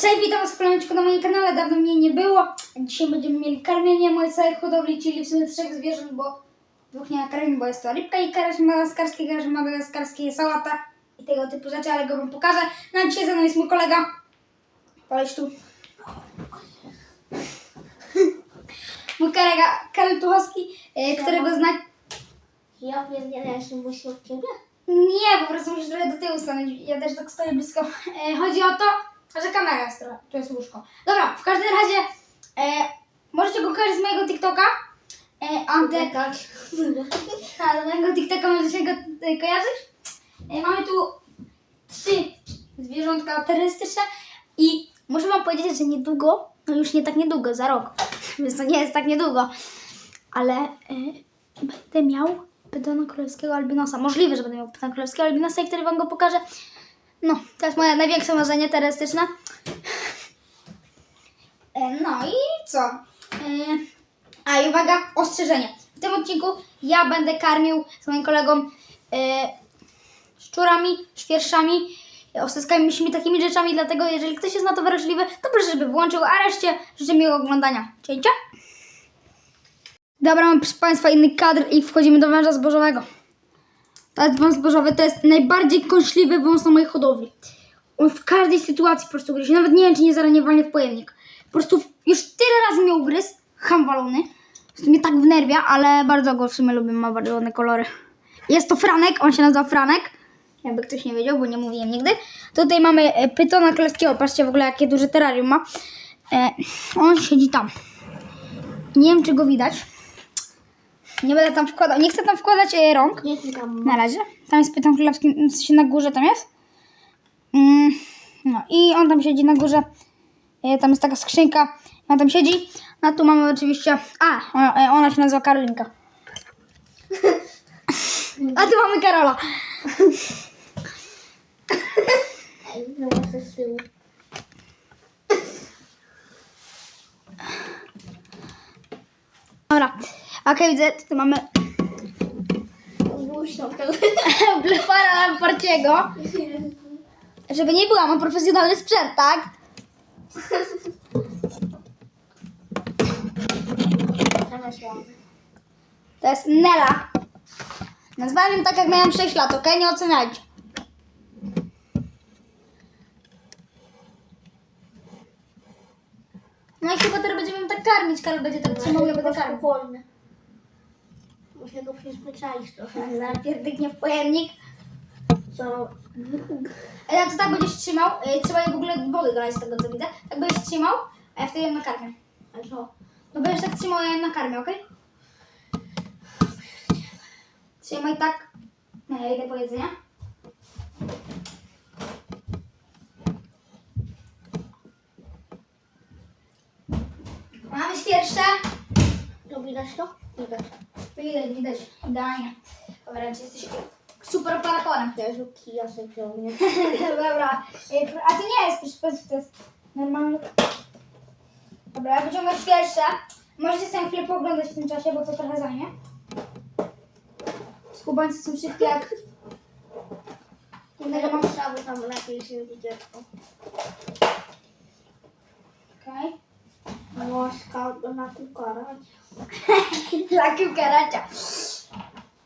Cześć, witam was w planeczku na moim kanale, dawno mnie nie było. Dzisiaj będziemy mieli karmienie mojej całej hodowli, czyli w sumie trzech zwierząt, bo dwóch nie nakarmimy, bo jest to rybka i karaś madagaskarski, karaś madagaskarski, sałata i tego typu rzeczy, ale go wam pokażę. No a dzisiaj ze mną jest mój kolega. Poleś tu. Mój kolega Karol Tuchowski, e, którego zna... Ja wiem, nie jestem właśnie od ciebie. Nie, po prostu musisz trochę do tyłu stanąć. Ja też tak stoję blisko. E, chodzi o to, że kamera jest trochę. Tu jest łóżko. Dobra, w każdym razie e, możecie go kojarzyć z mojego TikToka. E, Antek. Tak. A, z mojego TikToka możecie go e, kojarzyć. E, mamy tu trzy zwierzątka terrorystyczne i muszę wam powiedzieć, że niedługo, no już nie tak niedługo, za rok, więc to nie jest tak niedługo, ale e, będę miał pytona królewskiego albinosa. Możliwe, że będę miał pytona królewskiego albinosa i wtedy wam go pokażę. No, to jest moje największe marzenie terrorystyczne. E, no i co? E, a i uwaga, ostrzeżenie. W tym odcinku ja będę karmił z moim kolegą e, szczurami, świerszami, osyskami, myślami, takimi rzeczami, dlatego jeżeli ktoś jest na to wrażliwy, to proszę, żeby włączył, a reszcie życzę miłego oglądania. Cięcia? Dobra, mam proszę Państwa inny kadr i wchodzimy do węża zbożowego. Ten wąs zbożowy to jest najbardziej kąśliwy wąs na mojej hodowli. On w każdej sytuacji po prostu gryzie. Nawet nie wiem, czy nie zaranie walnie w pojemnik. Po prostu już tyle razy mnie ugryzł, ham walony. To mnie tak wnerwia, ale bardzo go w sumie lubię, ma bardzo ładne kolory. Jest to Franek, on się nazywa Franek. Jakby ktoś nie wiedział, bo nie mówiłem nigdy. Tutaj mamy e, pytona królewskiego, patrzcie w ogóle jakie duże terrarium ma. E, on siedzi tam. Nie wiem, czy go widać. Nie będę tam wkładał, nie chcę tam wkładać e, rąk. Nie ty tam. Na razie. Tam jest pyton królewski, w sensie na górze tam jest. Mm, no i on tam siedzi na górze. E, Tam jest taka skrzynka. On tam siedzi. No tu mamy oczywiście... A, ona, e, ona się nazywa Karolinka. A tu mamy Karola. Ej, no z tyłu. Dobra. Okej, widzę, tu mamy Głośno. blefara Lamparciego. Żeby nie była, mam profesjonalny sprzęt, tak? To jest Nela. Nazwałem ją tak, jak miałem 6 lat, okej? Nie oceniajcie. No i chyba teraz będziemy ją tak karmić. Karol będzie tak trzymał, ja będę karmił. Muszę go przyzwyczaić trochę. Najpierw dygnie w pojemnik. Co? A jak to tak będziesz trzymał, y, trzeba jej w ogóle wody dolać z tego co widzę. Tak będziesz trzymał, a ja wtedy ją nakarmię. A co? No będziesz tak trzymał, ja ją nakarmię, okej? Trzymaj tak. No ja idę po. Mamy świerszcze. To widać to? Widać. Widać, widać. Idealnie. Dobra, czy jesteś super operatorem. Jezu, kija sobie ciągnie. Dobra, y, a to nie jest, proszę Państwa, to jest normalny. Dobra, ja wyciągam świerszcze. Możecie sobie chwilę pooglądać w tym czasie, bo to trochę zajmie. Skubańcy są szybkie jak... Jednego mam... Trzeba tam lepiej się widzieć. Okej. Łaska na kukarać. Dla karacia.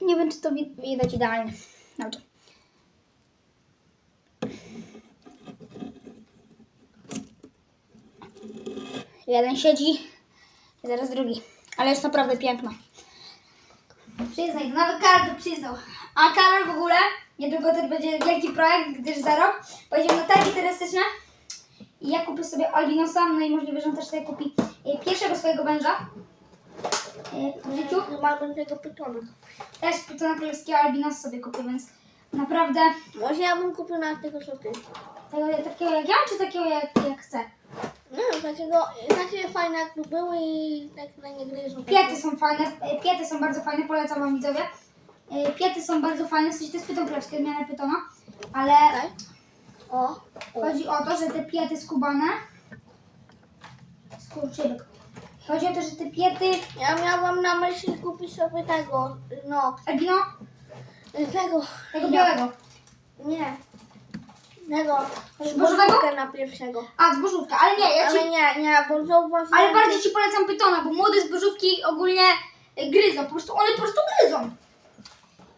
Nie wiem, czy to wi- widać idealnie. Dobrze. Jeden siedzi, zaraz drugi. Ale jest naprawdę piękna. Przyznaj, nawet Karol to przyznał. A Karol w ogóle, niedługo też będzie wielki projekt, gdyż za rok pojedziemy na targi turystyczne i ja kupię sobie albinosa, no i możliwe, że on też sobie kupi e, pierwszego swojego węża e, w życiu. No mamy tego pytona. Też pytona królewskiego albinosa sobie kupię, więc naprawdę Może ja bym kupił na tego co ty. tego, takiego jak ja, czy takiego jak, jak chcę? Wiem, takiego, takie fajne jak były i tak na nie gryzą. Piety są fajne, e, piety są bardzo fajne, polecam wam widzowie. E, Piety są bardzo fajne, w sensie to jest pyton królewski, odmiana pytona, ale. O. chodzi o to, że te piety skubane skurczybyk. Chodzi o to, że te piety Ja miałam na myśli kupić sobie tego, no, albino, tego. tego białego. Nie. Tego, zbożówkę na pierwszego. A, zbożówka, ale nie, ja ci... Ale nie, nie, bo zauważyłem... Ale bardziej ci polecam pytona, bo młode zbożówki ogólnie y, gryzą, po prostu one po prostu gryzą.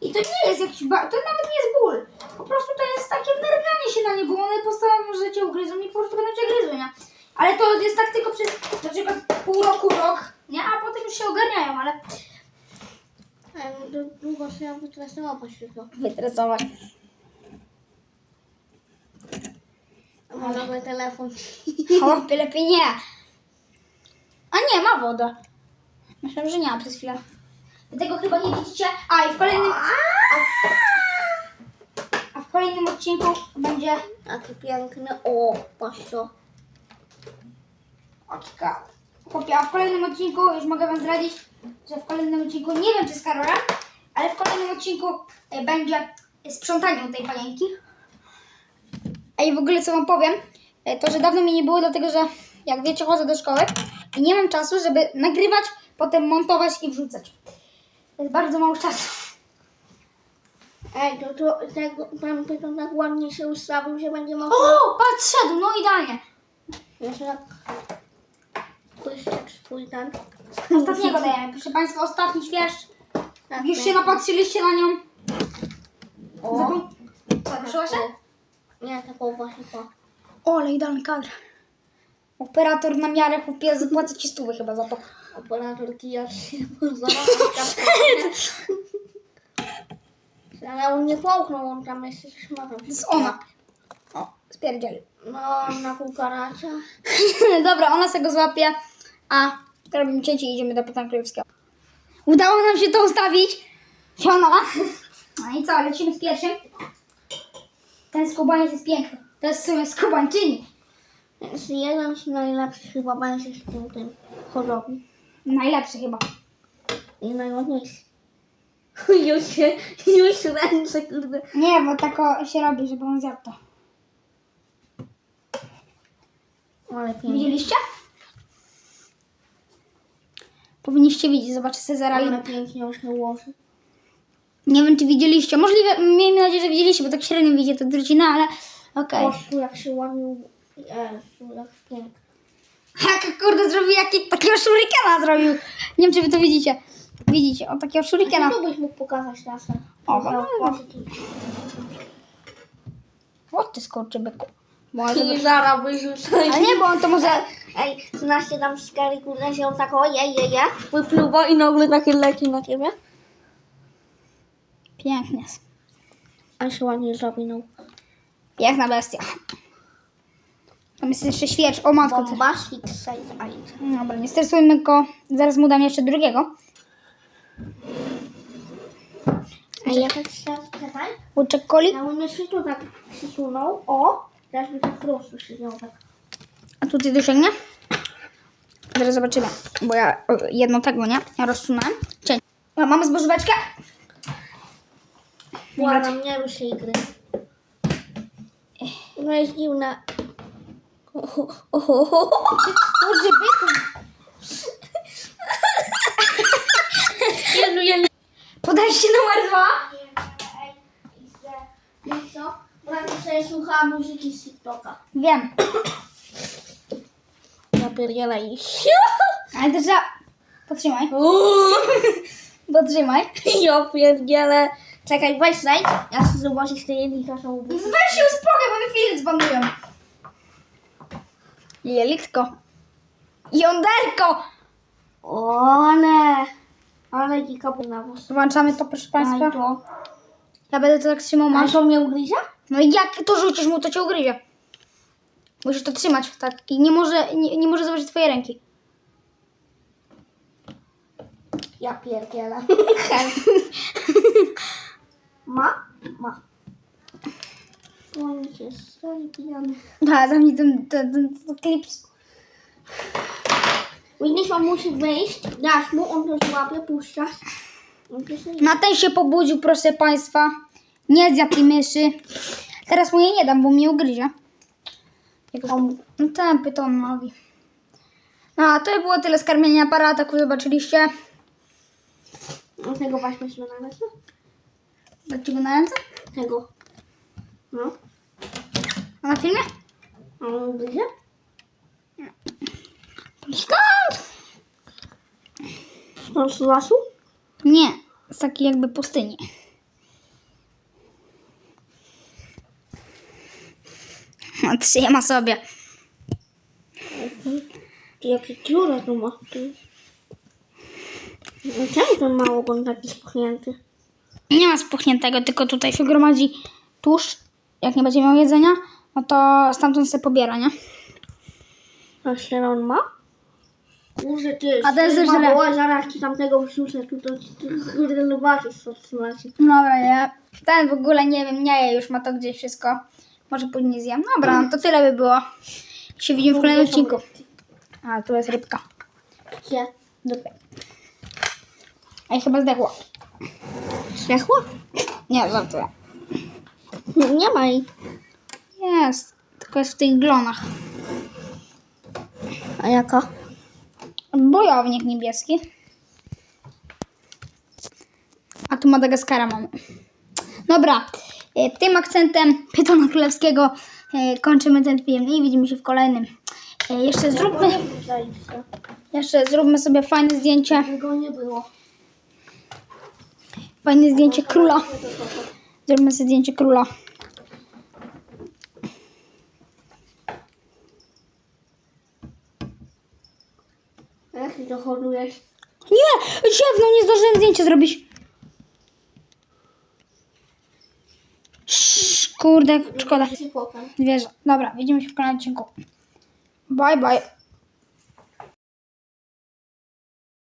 I to nie jest jakiś, ba- to nawet nie jest ból. Po prostu to jest takie wnerwianie się na nie, bo one postanowią, że cię ugryzą i po prostu będą cię gryzły, nie? Ale to jest tak tylko przez na przykład pół roku, rok, nie? A potem już się ogarniają, ale... Ej, no to Długo się ją wytresował pośrodku. Wytresować. Ma nowy telefon. Chłopie, lepiej nie. A nie, ma wodę. Myślałem, że nie ma przez chwilę. Wy tego chyba nie widzicie. A i w kolejnym... A, w kolejnym odcinku będzie... Taki piękny. O, patrz to. Oczka. Chłopie, a w kolejnym odcinku, już mogę wam zdradzić, że w kolejnym odcinku, nie wiem czy z Karolem, ale w kolejnym odcinku e, będzie sprzątanie tej panienki. A i w ogóle co wam powiem, e, to że dawno mi nie było, dlatego że jak wiecie chodzę do szkoły i nie mam czasu, żeby nagrywać, potem montować i wrzucać. Jest bardzo mało czasu. Ej, to, to tego, pan pytał tak ładnie się ustawił, że będzie mógł... O, patrz, szedł, no idealnie. Jeszcze tak... Błyszczek swój ten. Ostatniego dajemy, proszę Państwa, ostatni śwież. Tak, Już się tak. napatrzyliście na nią. O. Zapom- się? Nie, taką właśnie po. O, ale idealny kadr. Operator na miarę chłopie, zapłacę ci stówy chyba za to. Operator kija się. Ale on nie połknął, on tam jeszcze coś ma tam. To jest ona. O, spierdzieli. No, na kukaracie. Dobra, ona se go złapie, a robimy cięcie i idziemy do Pytań Królewskiego. Udało nam się to ustawić. Siona. No i co, lecimy z pierwszym. Ten skubaniec jest piękny. To jest w sumie skubańczyni. Jest jeden z najlepszych chyba będzie z tym, tym. Najlepszy chyba. I najładniejszy. Już się, już ręce, kurde. Nie, bo tako się robi, żeby on zjadł to. Ale pięknie. Widzieliście? Powinniście widzieć, zobaczcie sobie zaraz. Ale pięknie on się ułoży. Nie wiem, czy widzieliście. Możliwe, miejmy nadzieję, że widzieliście, bo tak średnio widzicie to drucina, ale okej. Oszczu, jak się u- Jezu, jak pięknie. Jak kurde zrobił jaki, takiego shurikena zrobił. Nie wiem, czy wy to widzicie. Widzicie, o takiego shurikena. To byś mógł pokazać czasem. O, Za- no. O ty skorczybyku. Może I zaraz wyrzucaj. Ale nie, bo on to może... Ej, znacie tam skary, kurde, się on tak o, je, wypluwa i nagle takie leci na ciebie. Pięknie jest. A się ładnie zawinął. Piękna bestia. Tam jest jeszcze świecz. O matko. Bombastic size. Dobra, nie stresujmy go. Zaraz mu dam jeszcze drugiego. A ja tak się czekaj. Łuczek coli. Ja bym jeszcze tu tak przysunął. O, teraz by tak prosto się miał tak. A tutaj dosięgnie? Zaraz zobaczymy. Bo ja jedno tego, nie? Ja rozsunąłem. Cień. A mamy zbożóweczkę? Ładna, nie rusz się igry. No jest dziwne. Oho, oho, oho. Kurde, byku. Jezu, ja nie... Podajcie numer dwa. Wiesz co? Bo ja sobie słuchałam muzyki z TikToka. Wiem. Pierdzielę i... Ale to trzeba... Potrzymaj. Potrzymaj. Ja pierdzielę. Czekaj, weź znajdź. Ja chcę zobaczyć te jednika, co mówię. Weź się uspokój, bo mi film zbanują. Jelitko. Jąderko. One. Ale dzika nawóz. Włączamy to, proszę Państwa. Daj to. Ja będę to tak trzymał. Masz Masz. on mnie ugryzie? No i jak to rzucisz mu, to cię ugryzie. Musisz to trzymać, tak. I nie może, nie, nie może zobaczyć twojej ręki. Ja pierdzielę. Ma? Ma. On jest stoi pijany. Da, zamknij ten, ten, ten, ten klips. Widzisz, on musi wyjść. Dasz mu, on to złapie, puszczasz. On to sobie... Na ten się pobudził, proszę Państwa. Nie zjadł tej myszy. Teraz mu jej nie dam, bo mnie ugryzie. On... No ten pyton mówi. A, to było tyle z karmienia aparata, zobaczyliście. on tego weźmy sobie na ręce? Dać ci go na ręce? Tego. No. A na filmie? A on bliżej? Skąd? On z lasu? Nie, z takiej jakby pustyni. No, Trzyma sobie. Jakie dziurę tu ma? No Czemu ten małogon taki spuchnięty? Nie ma spuchniętego, tylko tutaj się gromadzi tłuszcz. Jak nie będzie miał jedzenia, no to stamtąd sobie pobiera, nie? A ile on ma? Kurde, ty, A to jest ty źle. ma boła, zaraz ci tamtego wrzucę, tu to kurde zobaczysz co tu macie. Dobra, ja ten w ogóle nie wiem, nie je, już ma to gdzieś wszystko. Może później zjem. Dobra, no to tyle by było. Się widzimy w kolejnym odcinku. A, tu jest rybka. Gdzie? Dupy. Ej, chyba zdechła. Zdechła? Nie, żartuję. Nie, nie ma jej. Jest, tylko jest w tych glonach. A jaka? Bojownik niebieski. A tu Madagaskara mamy. Dobra, tym akcentem pytona królewskiego e, kończymy ten film i widzimy się w kolejnym. E, Jeszcze zróbmy, jeszcze zróbmy sobie fajne zdjęcie. Fajne zdjęcie króla. Zróbmy sobie zdjęcie króla. Jak ty to hodujesz? Nie! Ziewnął, nie zdążyłem zdjęcie zrobić. Kurde, szkoda. Zwierzę. Dobra, widzimy się w kolejnym odcinku. Bye, bye.